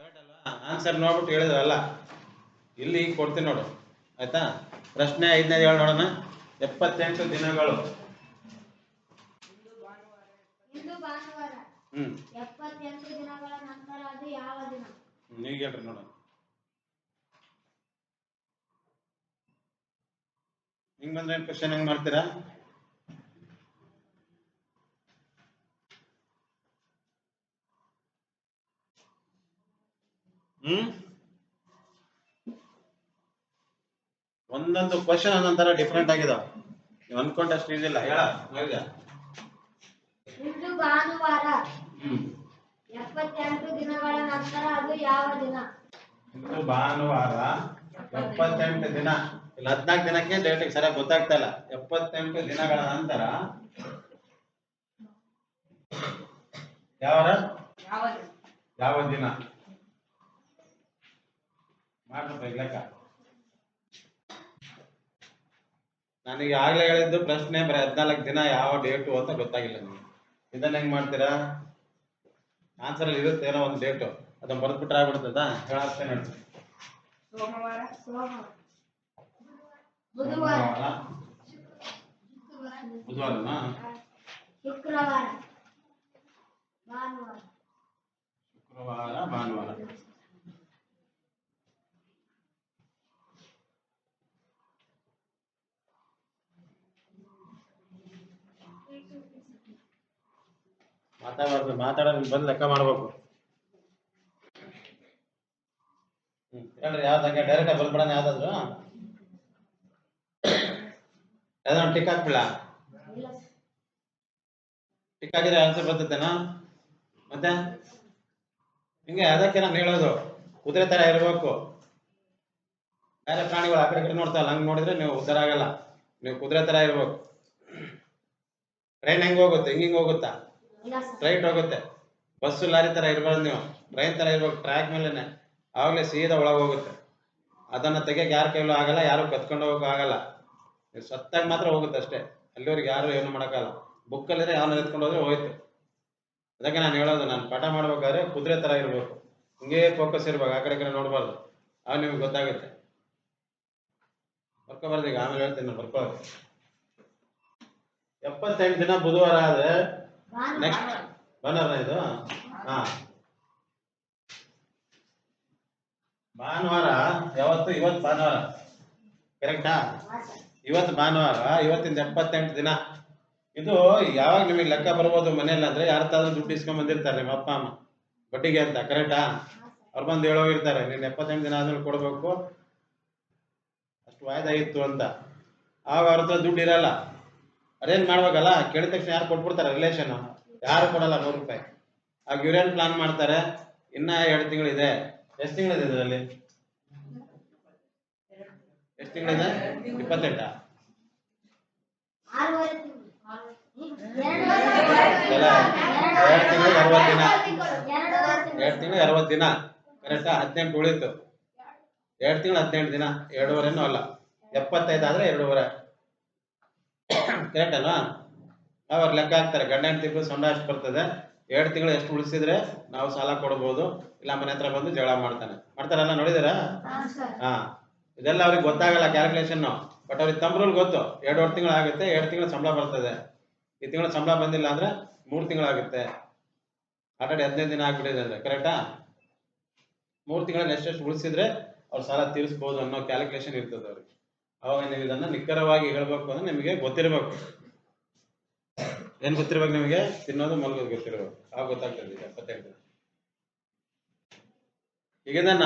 Correct ಅಲ್ವಾ? Answer ನೋಡ್ಬಿಟ್ಟು ಹೇಳಿದ್ರಲ್ಲ ಇಲ್ಲಿ ಈಗ ಕೊಡ್ತೀನಿ ನೋಡು. ಆಯ್ತಾ? ಪ್ರಶ್ನೆ ಐದನೇ ಹೇಳಿ ನೋಡೋಣ. ಎಪ್ಪತ್ತೆಂಟು ದಿನಗಳು. ಹ್ಮ್. ಎಪ್ಪತ್ತೆಂಟು ದಿನಗಳ ನಂತರ ಅದು ಯಾವ ದಿನ? ನೀವು ಹೇಳ್ರಿ ನೋಡೋಣ. ಹಿಂಗ್ ಬಂದ್ರೆ ಕ್ವಶನ್ ಹೆಂಗ್ ಮಾಡ್ತೀರಾ? ಹ್ಮ್? ಒಂದೊಂದು ಕ್ವಶನ್ ಒಂದೊಂದರ ಡಿಫ್ರೆಂಟ್ ಆಗಿದಾವ. ನೀವು ಅನ್ಕೊಂಡಷ್ಟು ಇದಿಲ್ಲ. ಹೇಳ ಇಂದು ಭಾನುವಾರ ಹ್ಮ್. ಎಪ್ಪತ್ತೆಂಟು ದಿನಗಳ ನಂತರ ಅದು ಯಾವ ದಿನ? ಇಂದು ಭಾನುವಾರ ಎಪ್ಪತ್ತೆಂಟು ದಿನ. ಇಲ್ಲ ಹದಿನಾಲ್ಕು ದಿನಕ್ಕೆ ಡೇಟಿಗೆ ಸರಿಯಾಗಿ ಗೊತ್ತಾಗ್ತಾ ಇಲ್ಲ. ಎಪ್ಪತ್ತೆಂಟು ದಿನಗಳ ನಂತರ ಯಾವ ಯಾವ ದಿನ? ಮಾಡ್ರಪ್ಪ ಈಗ ಲೆಕ್ಕ ನನಗೆ ಆಗ್ಲೇ ಹೇಳಿದ್ದು ಪ್ರಶ್ನೆ ಬರೀ ಹದಿನಾಲ್ಕು ದಿನ ಯಾವ ಡೇಟು ಅಂತ ಗೊತ್ತಾಗಿಲ್ಲ ನಿಮ್ಗೆ. ಇದನ್ನ ಹೆಂಗ್ ಮಾಡ್ತೀರಾ? ಆನ್ಸರ್ ಅಲ್ಲಿ ಇರುತ್ತೆ ಏನೋ ಒಂದು ಡೇಟು ಅದನ್ನ ಬರೆದ್ಬಿಟ್ರೆ ಆಗ್ಬಿಡ್ತದ. ನೋಡಿ. ಸೋಮವಾರ. ಬುಧವಾರ. ಬುಧವಾರನಾ? ಶುಕ್ರವಾರ. ಭಾನುವಾರ. ಶುಕ್ರವಾರ ಭಾನುವಾರ. ಮಾತಾಡಬಾರ್ದು ಮಾತಾಡೋದು ಬಂದು ಲೆಕ್ಕ ಮಾಡ್ಬೇಕು. ಹ್ಮ್, ಹೇಳ್ರಿ ಯಾವ್ದಂಗೆ ಡೈರೆಕ್ಟ್ ಬಂದ್ಬಿಡೋಣ ಯಾವ್ದಾದ್ರು? ಯಾವ್ದಾದ್ರು ಟಿಕ್ ಹಾಕ್ಬಿಡ ಇಲ್ಲ ಟಿಕ್ ಹಾಕಿದ್ರೆ ಆನ್ಸರ್ ಬರ್ತೈತೇನಾ? ಮತ್ತೆ? ಹಿಂಗೆ ಅದಕ್ಕೆ ನಾನು ಹೇಳೋದು? ಕುದುರೆ ತರ ಇರಬೇಕು. ಬೇರೆ ಪ್ರಾಣಿಗಳು ಆ ಕಡೆ ಕಡೆ ನೋಡ್ತಾ ಹಂಗ್ ನೋಡಿದ್ರೆ ನೀವು ಉದ್ದಾರ ಆಗಲ್ಲ. ನೀವು ಕುದುರೆ ತರ ಇರ್ಬೇಕು. ಟ್ರೈನ್ ಹೆಂಗ್ ಹೋಗುತ್ತೆ? ಹಿಂಗ್ ಹೋಗುತ್ತಾ? ಇಲ್ಲ ಸ್ಟ್ರೈಟ್ ಹೋಗುತ್ತೆ. ಬಸ್ಸು ಲಾರಿ ತರ ಇರ್ಬಾರ್ದು ನೀವು. ಟ್ರೈನ್ ತರ ಇರ್ಬೇಕು ಟ್ರ್ಯಾಕ್ ಮೇಲೆನೆ. ಆವಾಗಲೇ ಸೀದಾ ಒಳಗೆ ಹೋಗುತ್ತೆ. ಅದನ್ನ ತೆಗಿಯಕ್ಕೆ ಯಾರ ಕೈಲೂ ಆಗಲ್ಲ, ಯಾರು ಕತ್ಕೊಂಡು ಹೋಗಕ್ ಆಗಲ್ಲ. ಸತ್ತಾಗ ಮಾತ್ರ ಹೋಗುತ್ತೆ ಅಷ್ಟೇ. ಅಲ್ಲಿವರೆಗೆ ಯಾರು ಏನು ಮಾಡೋಕ್ಕಲ್ಲ ಬುಕ್ಕಲ್ಲಿದ್ರೆ ಯಾರು ಎತ್ಕೊಂಡು ಹೋದ್ರೆ ಹೋಯ್ತು. ಅದಕ್ಕೆ ನಾನು ಹೇಳೋದು, ನಾನು ಪಾಠ ಮಾಡ್ಬೇಕಾದ್ರೆ ಕುದುರೆ ತರ ಇರ್ಬೇಕು. ಹಿಂಗೇ ಫೋಕಸ್ ಇರ್ಬೇಕು, ಆ ಕಡೆ ಕಡೆ ನೋಡ್ಬಾರ್ದು. ಆಗ ನಿಮ್ಗೆ ಗೊತ್ತಾಗುತ್ತೆ. ಬರ್ಕೋಬಾರ್ದು ಈಗ, ಆಮೇಲೆ ಹೇಳ್ತೀನಿ ನಾನು ಎಪ್ಪತ್ತೆಂಟು ದಿನ ಬುಧವಾರ ಆದ್ರೆ ನೆಕ್ಸ್ಟ್ ಇದು? ಹಾ. ಭಾನುವಾರ, ಯಾವತ್ತು? ಇವತ್ತು ಭಾನುವಾರ. ಕರೆಕ್ಟಾ ಇವತ್ತು ಭಾನುವಾರ, ಇವತ್ತಿಂದ ಎಪ್ಪತ್ತೆಂಟು ದಿನ. ಇದು ಯಾವಾಗ ನಿಮಗೆ ಲೆಕ್ಕ ಬರ್ಬೋದು ಮನೇಲಿ ಅಂದ್ರೆ ಯಾರ ತಾದ್ರೂ ದುಡ್ಡು ಇಸ್ಕೊಂಡ್ ಬಂದಿರ್ತಾರೆ ನಿಮ್ಮ ಅಪ್ಪ, ಅಮ್ಮ. ಬಡ್ಡಿಗೆ ಅಂತ ಕರೆಕ್ಟಾ ಅವ್ರು ಬಂದು ಹೇಳೋಗಿರ್ತಾರೆ ನೀನು ಎಪ್ಪತ್ತೆಂಟು ದಿನ ಆದ್ಮೇಲೆ ಕೊಡ್ಬೇಕು. ಅಷ್ಟು ವಾಯ್ದಾಗಿತ್ತು ಅಂತ. ಆವಾಗ ಅವ್ರ ದುಡ್ಡು ಇರಲ್ಲ. ಅರೇಂಜ್ ಮಾಡ್ಬೇಕಲ್ಲ? ಕೇಳಿದ ತಕ್ಷಣ ಯಾರು ಕೊಟ್ಬಿಡ್ತಾರೆ ರಿಲೇಷನ್ ಯಾರು ಕೊಡಲ್ಲ ನೂರು ರೂಪಾಯಿ. ಆ ಇವ್ರೇನ್ ಪ್ಲಾನ್ ಮಾಡ್ತಾರೆ. ಇನ್ನ ಎರಡು ತಿಂಗಳಿದೆ. ಎಷ್ಟು ತಿಂಗಳಿದೆ ಇದರಲ್ಲಿ? ಎಷ್ಟು ತಿಂಗಳಿದೆ? ಇಪ್ಪತ್ತೆಂಟ? ಎರಡು ತಿಂಗಳು ತಿಂಗಳಿಗೆ ಅರವತ್ತು ದಿನ. ಎರಡು ತಿಂಗಳು ಎರಡು ತಿಂಗಳಿಗೆ ಅರವತ್ತು ದಿನ. ಕರೆಕ್ಟಾ ಹದಿನೆಂಟು ಉಳಿತು. ಎರಡು ತಿಂಗಳು ಹದಿನೆಂಟು ದಿನ. ಎರಡೂವರೆನೂ ಅಲ್ಲ. ಎಪ್ಪತ್ತೈದು ಆದ್ರೆ ಎರಡೂವರೆ. ಕರೆಕ್ಟ್ ಅಲ್ವಾ ಅವ್ರು ಲೆಕ್ಕ ಹಾಕ್ತಾರೆ. ಗಂಡ ಹೆಂಡತಿ ಸೊಂಡ ಅಷ್ಟು ಬರ್ತದೆ. ಎರಡು ತಿಂಗಳು ಎಷ್ಟು ಉಳಿಸಿದ್ರೆ ನಾವು ಸಾಲ ಕೊಡ್ಬೋದು. ಇಲ್ಲ ಮನೆ ಹತ್ರ ಬಂದು ಜಗಳ ಮಾಡ್ತಾನೆ. ಮಾಡ್ತಾರಲ್ಲ ನೋಡಿದಾರ ಹಾಂ ಇದೆಲ್ಲ ಅವ್ರಿಗೆ ಗೊತ್ತಾಗಲ್ಲ ಕ್ಯಾಲ್ಕುಲೇಷನ್ ಬಟ್ ಅವ್ರಿಗೆ ತಮ್ರಲ್ಲಿ ಗೊತ್ತು. ಎರಡು ತಿಂಗಳು ಆಗುತ್ತೆ ಎರಡು ತಿಂಗಳು ಸಂಬಳ ಬರ್ತದೆ. ಈ ತಿಂಗಳು ಸಂಬಳ ಬಂದಿಲ್ಲ ಅಂದ್ರೆ ಮೂರು ತಿಂಗಳಾಗುತ್ತೆ ಆಟಾಡಿ ಹದಿನೈದು ದಿನ ಆಗ್ಬಿಟ್ಟಿದೆ ಅಂದ್ರೆ ಕರೆಕ್ಟಾ ಮೂರು ತಿಂಗಳಲ್ಲಿ ಎಷ್ಟೆಷ್ಟು ಉಳಿಸಿದ್ರೆ ಅವ್ರು ಸಾಲ ತೀರಿಸ್ಬೋದು ಅನ್ನೋ ಕ್ಯಾಲ್ಕುಲೇಷನ್ ಇರ್ತದೆ ಅವ್ರಿಗೆ. ಅವಾಗ ನೀವು ಇದನ್ನ ನಿಖರವಾಗಿ ಹೇಳ್ಬೇಕು ಅಂದ್ರೆ ನಿಮಗೆ ಗೊತ್ತಿರಬೇಕು. ಏನ್ ಗೊತ್ತಿರ್ಬೇಕು ನಿಮಗೆ? ತಿನ್ನೋದು, ಮಲಗೋದು ಗೊತ್ತಿರ್ಬೇಕು. ಆಗ ಗೊತ್ತಾಗ್ತದೆ ಈಗ ದಿನ ಈಗ ಇದನ್ನ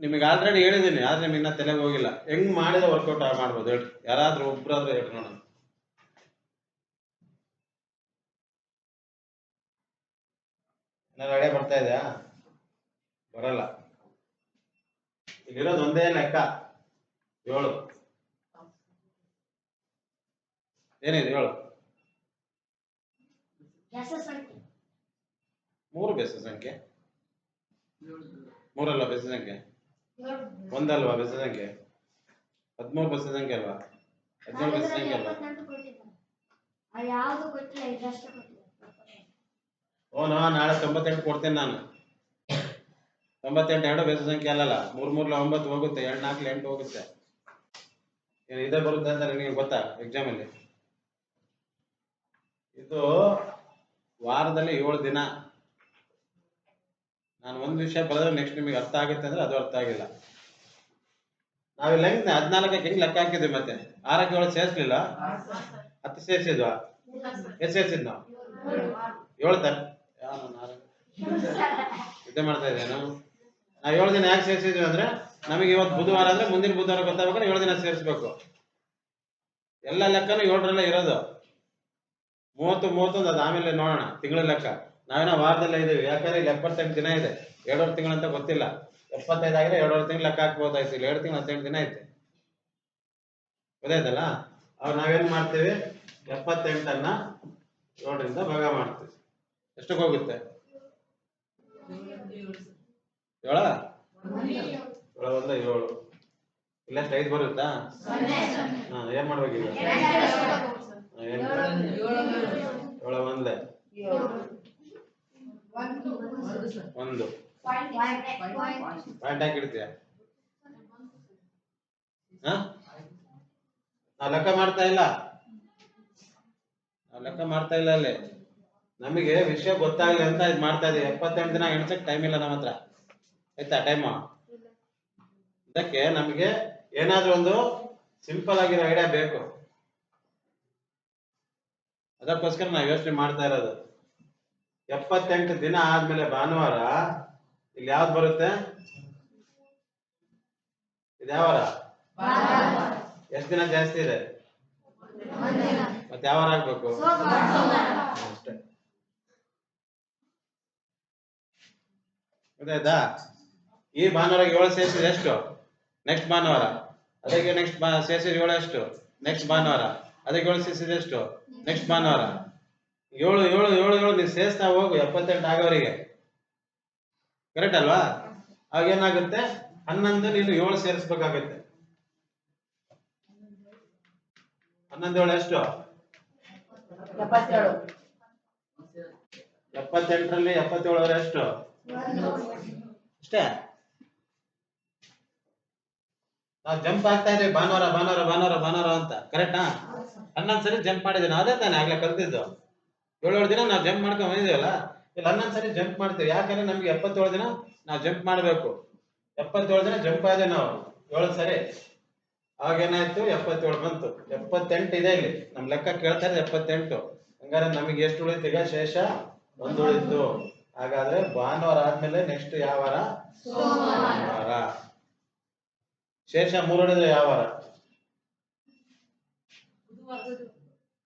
ನಿಮಗೆ ಆಲ್ರೆಡಿ ಹೇಳಿದ್ದೀನಿ, ಆದ್ರೆ ನಿಮ್ಗೆ ಇನ್ನ ತಲೆಗೆ ಹೋಗಿಲ್ಲ. ಹೆಂಗ್ ಮಾಡಿದ ವರ್ಕೌಟ್ ಮಾಡ್ಬೋದು ಹೇಳಿ ಯಾರಾದ್ರೂ ಒಬ್ರಾದ್ರೂ ಹೇಳಿ ನೋಡೋಣ. ಏನಾದ್ರು ಐಡಿಯಾ ಬರ್ತಾ ಇದೆಯಾ? ಬರಲ್ಲ. ಇಲ್ಲಿರೋದು ಒಂದೇ ಲೆಕ್ಕ. ಏಳು. ಏನಿದೆ ಹೇಳು. ಸಂಖ್ಯೆ. ಮೂರು ಬೆಸ ಸಂಖ್ಯೆ. ಮೂರಲ್ಲ ಬೆಸ ಸಂಖ್ಯೆ? ಒಂದಲ್ವಾ ಬೆಸ ಸಂಖ್ಯೆ? ಹದಿಮೂರು ಬೆಸ ಸಂಖ್ಯೆ ಅಲ್ವಾ? ಹದಿಮೂರು ಬೆಸ ಸಂಖ್ಯೆ ಅಲ್ವಾ? ಯಾವುದು ಇದಷ್ಟು ಓ ನಾ ನಾಳೆ ತೊಂಬತ್ತೆಂಟು ಕೊಡ್ತೇನೆ ನಾನು. ತೊಂಬತ್ತೆಂಟು ಎರಡು ಬೆಸ ಸಂಖ್ಯೆ ಅಲ್ಲಲ್ಲ ಮೂರ್ ಮೂರ್ಲ ಒಂಬತ್ತು ಹೋಗುತ್ತೆ ಎರಡು ನಾಲ್ಕು ಎಂಟು ಹೋಗುತ್ತೆ. ಏನು ಇದೇ ಬರುತ್ತೆ ಅಂತ ನಿಮಗೆ ಗೊತ್ತಾ ಎಕ್ಸಾಮ್ ಅಲ್ಲಿ? ಇದು ವಾರದಲ್ಲಿ ಏಳು ದಿನ. ನಾನು ಒಂದು ವಿಷಯ ಬರೆದ್ರೆ ನೆಕ್ಸ್ಟ್ ನಿಮಗೆ ಅರ್ಥ ಆಗುತ್ತೆ ಅಂದ್ರೆ ಅದು ಅರ್ಥ ಆಗಿಲ್ಲ. ನಾವಿಲ್ಲ ಹೆಂಗ್ ಹದಿನಾಲ್ಕಕ್ಕೆ ಹೆಂಗ್ ಲೆಕ್ಕ ಹಾಕಿದ್ವಿ ಮತ್ತೆ? ಆರಕ್ಕೆ ಏಳು ಸೇರಿಸ್ಲಿಲ್ಲ? ಹತ್ತು ಸೇರಿಸಿದ್ವಾ? ಎಷ್ಟು ಸೇರಿಸಿದ್ ನಾವು ಏಳು ತರ. ಇದೇ ಮಾಡ್ತಾ ಇದ್ದೇನೆ? ನಾವು ಏಳು ದಿನ ಯಾಕೆ ಸೇರಿಸಿದ್ವಿ ಅಂದ್ರೆ, ನಮಗೆ ಇವತ್ತು ಬುಧವಾರ ಅಂದ್ರೆ ಮುಂದಿನ ಬುಧವಾರ ಗೊತ್ತಾಗಬೇಕು ಏಳು ದಿನ ಸೇರಿಸ್ಬೇಕು. ಎಲ್ಲ ಲೆಕ್ಕನೂ ಏಳರಲ್ಲೇ ಇರೋದು. ಮೂವತ್ತು ಮೂವತ್ತೊಂದು ಅದು ಆಮೇಲೆ ನೋಡೋಣ ತಿಂಗಳ ಲೆಕ್ಕ. ನಾವೇನೋ ವಾರದಲ್ಲೇ ಇದೀವಿ. ಯಾಕಂದ್ರೆ ಇಲ್ಲಿ ಎಪ್ಪತ್ತೆಂಟು ದಿನ ಇದೆ. ಎರಡೂವರೆ ತಿಂಗಳು ಅಂತ ಗೊತ್ತಿಲ್ಲ. ಎಪ್ಪತ್ತೈದು ಆಗಿದ್ರೆ ಎರಡೂವರೆ ತಿಂಗಳು ಲೆಕ್ಕ ಹಾಕ್ಬೋದಾಯ್ತು. ಇಲ್ಲಿ ಎರಡು ತಿಂಗಳು ಹತ್ತೆಂಟು ದಿನ ಐತೆ. ಗೊತ್ತಾಯ್ತಲ್ಲ? ಅವಾಗ ನಾವೇನ್ ಮಾಡ್ತೀವಿ? ಎಪ್ಪತ್ತೆಂಟನ್ನ ಏಳರಿಂದ ಭಾಗ ಮಾಡ್ತೀವಿ. ಎಷ್ಟಕ್ಕೆ ಹೋಗುತ್ತೆ? ಏಳ? ಏಳ ಒಂದ ಏಳು. ಇಲ್ಲ ಐದು ಬರುತ್ತಾ? ಹಾ ಏನ್ ಮಾಡ್ಬೇಕೀಗ ಹಾ, ಏನ್ ಏಳ ಒಂದೇ ಒಂದು ಪಾಯಿಂಟ್ ಹಾಕಿಡ್ತೀಯ? ಲೆಕ್ಕ ಮಾಡ್ತಾ ಇಲ್ಲ. ಲೆಕ್ಕ ಮಾಡ್ತಾ ಇಲ್ಲ ಅಲ್ಲಿ. ನಮಗೆ ವಿಷಯ ಗೊತ್ತಾಗ್ಲಿ ಅಂತ ಇದು ಮಾಡ್ತಾ ಇದೀವಿ. ಎಪ್ಪತ್ತೆಂಟು ದಿನ ಎಣ್ಸಕ್ ಟೈಮ್ ಇಲ್ಲ ನಮ್ಮ ಹತ್ರ. ಆಯ್ತಾ ಟೈಮ್ ಅದಕ್ಕೆ ನಮಗೆ ಏನಾದ್ರೂ ಒಂದು ಸಿಂಪಲ್ ಆಗಿರೋ ಐಡಿಯಾ ಬೇಕು. ಅದಕ್ಕೋಸ್ಕರ ನಾವು ಯೋಚನೆ ಮಾಡ್ತಾ ಇರೋದು. ಎಪ್ಪತ್ತೆಂಟು ದಿನ ಆದ್ಮೇಲೆ ಭಾನುವಾರ ಇಲ್ಲಿ ಯಾವ್ದು ಬರುತ್ತೆ? ಇದು ಯಾವ ಎಷ್ಟು ದಿನ ಜಾಸ್ತಿ ಇದೆ? ಮತ್ತೆ ಯಾವಾರ ಆಗ್ಬೇಕು? ಅಷ್ಟೇ. ಗೊತ್ತಾಯ್ತಾ? ಈ ಭಾನುವಾರ ಏಳು ಸೇರಿಸಿದ್ರೆ ಎಷ್ಟು? ನೆಕ್ಸ್ಟ್ ಭಾನುವಾರ. ಅದಕ್ಕೆ ನೆಕ್ಸ್ಟ್ ಸೇರಿಸಿದ್ರೆ ಏಳು ಎಷ್ಟು ನೆಕ್ಸ್ಟ್ ಭಾನುವಾರ. ಅದಕ್ಕೆ ಏಳು ಸೇರಿಸಿದ್ರೆ ಎಷ್ಟು? ನೆಕ್ಸ್ಟ್ ಭಾನುವಾರ. ಏಳು ಏಳು ಏಳು ಏಳು ನೀವು ಸೇರಿಸ್ತಾ ಹೋಗು. ಎಪ್ಪತ್ತೆಂಟು ಆಗೋವರೆಗೆ. ಕರೆಕ್ಟ್ ಅಲ್ವಾ? ಅವಾಗ ಏನಾಗುತ್ತೆ? ಹನ್ನೊಂದು ನೀನು ಏಳು ಸೇರಿಸ್ಬೇಕಾಗತ್ತೆ. ಹನ್ನೊಂದು ಏಳು ಎಷ್ಟು? ಎಪ್ಪತ್ತೇಳು. ಎಪ್ಪತ್ತೆಂಟರಲ್ಲಿ ಎಪ್ಪತ್ತೇಳರ ಎಷ್ಟು? ಅಷ್ಟೇ? ನಾವು ಜಂಪ್ ಆಗ್ತಾ ಇದ್ದೀವಿ ಭಾನುವಾರ ಭಾನುವಾರ ಭಾನುವಾರ ಭಾನುವಾರ ಅಂತ. ಕರೆಕ್ಟಾ ಹನ್ನೊಂದು ಸರಿ ಜಂಪ್ ಮಾಡಿದ್ದೀನಿ ಅದೇ ತಾನೇ ಆಗ್ಲೇ ಕಲ್ತಿದ್ದು. ಏಳೇಳು ದಿನ ನಾವು ಜಂಪ್ ಮಾಡ್ಕೊಂಡ್ ಬಂದಿದ್ದೀವಲ್ಲ ಹನ್ನೊಂದು ಸರಿ ಜಂಪ್ ಮಾಡ್ತೀವಿ ಯಾಕಂದ್ರೆ ನಮ್ಗೆ ಎಪ್ಪತ್ತೇಳು ದಿನ ನಾವು ಜಂಪ್ ಮಾಡಬೇಕು. ಎಪ್ಪತ್ತೇಳು ದಿನ ಜಂಪ್ ಆದ ನಾವು. ಏಳು ಸರಿ. ಅವಾಗ ಏನಾಯ್ತು? ಎಪ್ಪತ್ತೇಳು ಬಂತು. ಎಪ್ಪತ್ತೆಂಟು ಇದೆ ಇಲ್ಲಿ. ನಮ್ ಲೆಕ್ಕ ಕೇಳ್ತಾರೆ ಎಪ್ಪತ್ತೆಂಟು. ಹಂಗಾರೆ ನಮಗೆ ಎಷ್ಟು ಉಳಿತೀಗ ಈಗ? ಶೇಷ ಒಂದು ಉಳಿತು. ಹಾಗಾದ್ರೆ ಭಾನುವಾರ ಆದ್ಮೇಲೆ ನೆಕ್ಸ್ಟ್ ಯಾವ ವಾರ? ವಾರ ಶೇಷ ಮೂರು ಉಳಿದ್ರೆ ಯಾವ ವಾರ?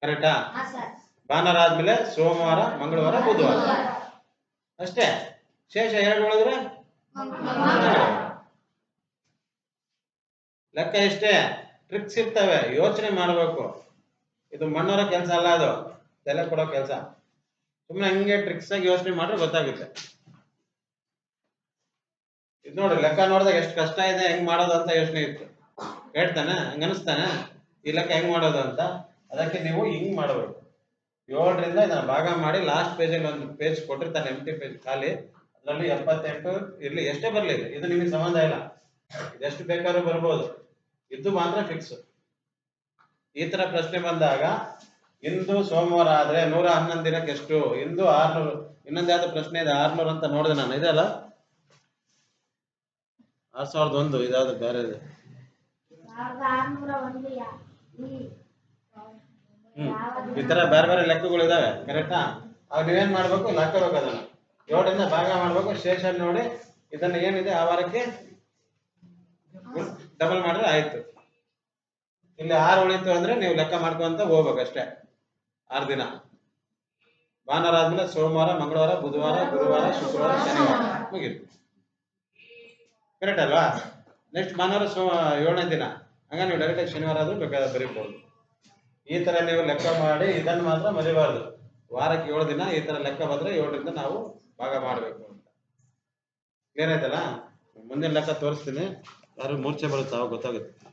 ಕರೆಕ್ಟಾ ಭಾನುವಾರ ಆದ್ಮೇಲೆ ಸೋಮವಾರ ಮಂಗಳವಾರ ಬುಧವಾರ. ಅಷ್ಟೇ? ಶೇಷ ಎರಡು ಹೇಳಿದ್ರೆ ಲೆಕ್ಕ ಇಷ್ಟೇ ಟ್ರಿಕ್ಸ್ ಇರ್ತವೆ, ಯೋಚನೆ ಮಾಡಬೇಕು. ಇದು ಮಣ್ಣವರ ಕೆಲಸ ಅಲ್ಲ ಅದು. ತಲೆ ಕೊಡೋ ಕೆಲಸ. ಸುಮ್ಮನೆ ಹಂಗೆ ಟ್ರಿಕ್ಸ್ ಆಗಿ ಯೋಚನೆ ಮಾಡ್ರೆ ಗೊತ್ತಾಗುತ್ತೆ. ಇದು ನೋಡಿ, ಲೆಕ್ಕ ನೋಡಿದಾಗ ಎಷ್ಟು ಕಷ್ಟ ಇದೆ, ಹೆಂಗ್ ಮಾಡೋದು ಅಂತ ಯೋಚನೆ ಇತ್ತು. ಹೇಳ್ತಾನೆ, ಹಂಗ ಅನಿಸ್ತಾನೆ, ಈ ಲೆಕ್ಕ ಹೆಂಗ್ ಮಾಡೋದು ಅಂತ. ಅದಕ್ಕೆ ನೀವು ಹಿಂಗ್ ಮಾಡಬೇಕು. ಏಳರಿಂದ ಇದನ್ನ ಭಾಗ ಮಾಡಿ ಲಾಸ್ಟ್ ಪೇಜಲ್ಲಿ ಒಂದು ಪೇಜ್ ಕೊಟ್ಟಿರ್ತಾನೆ ಎಂಟಿ ಪೇಜ್ ಖಾಲಿ. ಅದರಲ್ಲಿ ಎಪ್ಪತ್ತೆಂಟು ಇರ್ಲಿ, ಎಷ್ಟೇ ಬರಲಿ ಇದು. ನಿಮಗೆ ಸಂಬಂಧ ಇಲ್ಲ. ಇದೆಷ್ಟು ಬೇಕಾದ್ರೂ ಬರ್ಬೋದು. ಇದು ಮಾತ್ರ ಫಿಕ್ಸ್ ಈ ತರ ಪ್ರಶ್ನೆ ಬಂದಾಗ, ಇಂದು ಸೋಮವಾರ ಆದ್ರೆ ನೂರ ಹನ್ನೊಂದು ದಿನಕ್ಕೆ ಎಷ್ಟು? ಇಂದು ಆರ್ನೂರು, ಇನ್ನೊಂದು ಯಾವ್ದು ಪ್ರಶ್ನೆ ಇದೆ? ಆರ್ನೂರು ಅಂತ ನೋಡಿದೆ ನಾನು. ಇದೆಲ್ಲ ಆರ್ ಸಾವಿರದ ಒಂದು ಇದಾವ್ದು ಬೇರೆ ಇದೆ ಸಾವಿರದ ಆರ್ನೂರ ಒಂದು ಯಾ ಈ ಹ್ಮ್ ಈ ತರ ಬೇರೆ ಬೇರೆ ಲೆಕ್ಕಗಳು ಇದಾವೆ ಕರೆಕ್ಟಾ ಅವಾಗ ನೀವೇನ್ ಮಾಡ್ಬೇಕು ಲೆಕ್ಕ ಹಾಕೋಬೇಕು ಅದನ್ನ ಏಳರಿಂದ ಭಾಗ ಮಾಡ್ಬೇಕು ಶೇಷ ನೋಡಿ ಇದನ್ನ ಏನಿದೆ ಆ ವಾರಕ್ಕೆ ಡಬಲ್ ಮಾಡಿದ್ರೆ ಆಯ್ತು. ಇಲ್ಲಿ ಆರು ಉಳಿತು ಅಂದ್ರೆ ನೀವು ಲೆಕ್ಕ ಮಾಡ್ಕೊಂತ ಹೋಗ್ಬೇಕು ಅಷ್ಟೇ ಆರು ದಿನ. ಭಾನುವಾರ ಆದ್ಮೇಲೆ ಸೋಮವಾರ ಮಂಗಳವಾರ ಬುಧವಾರ ಗುರುವಾರ ಶುಕ್ರವಾರ ಶನಿವಾರ. ಮುಗಿತು. ಕರೆಕ್ಟ್ ಅಲ್ವಾ? ನೆಕ್ಸ್ಟ್ ಭಾನುವಾರ ಸೋ ಏಳನೇ ದಿನ. ಹಂಗ ನೀವು ಡೈರೆಕ್ಟ್ ಶನಿವಾರ ಆದ್ರೂ ಬೇಕಾದ್ರೆ ಬರೀಬಹುದು ಈ ತರ ನೀವು ಲೆಕ್ಕ ಮಾಡಿ ಇದನ್ನ ಮಾತ್ರ ಮರಿಬಾರ್ದು. ವಾರಕ್ಕೆ ಏಳು ದಿನ ಈ ತರ ಲೆಕ್ಕ ಬಂದ್ರೆ ಏಳರಿಂದ ನಾವು ಭಾಗ ಮಾಡಬೇಕು ಅಂತ. ಕ್ಲಿಯರ್ ಆಯ್ತಲ್ಲ? ಮುಂದಿನ ಲೆಕ್ಕ ತೋರಿಸ್ತೀನಿ. ಯಾರು ಮೂರ್ಛೆ ಬರುತ್ತೆ ಅವಾಗ ಗೊತ್ತಾಗುತ್ತೆ.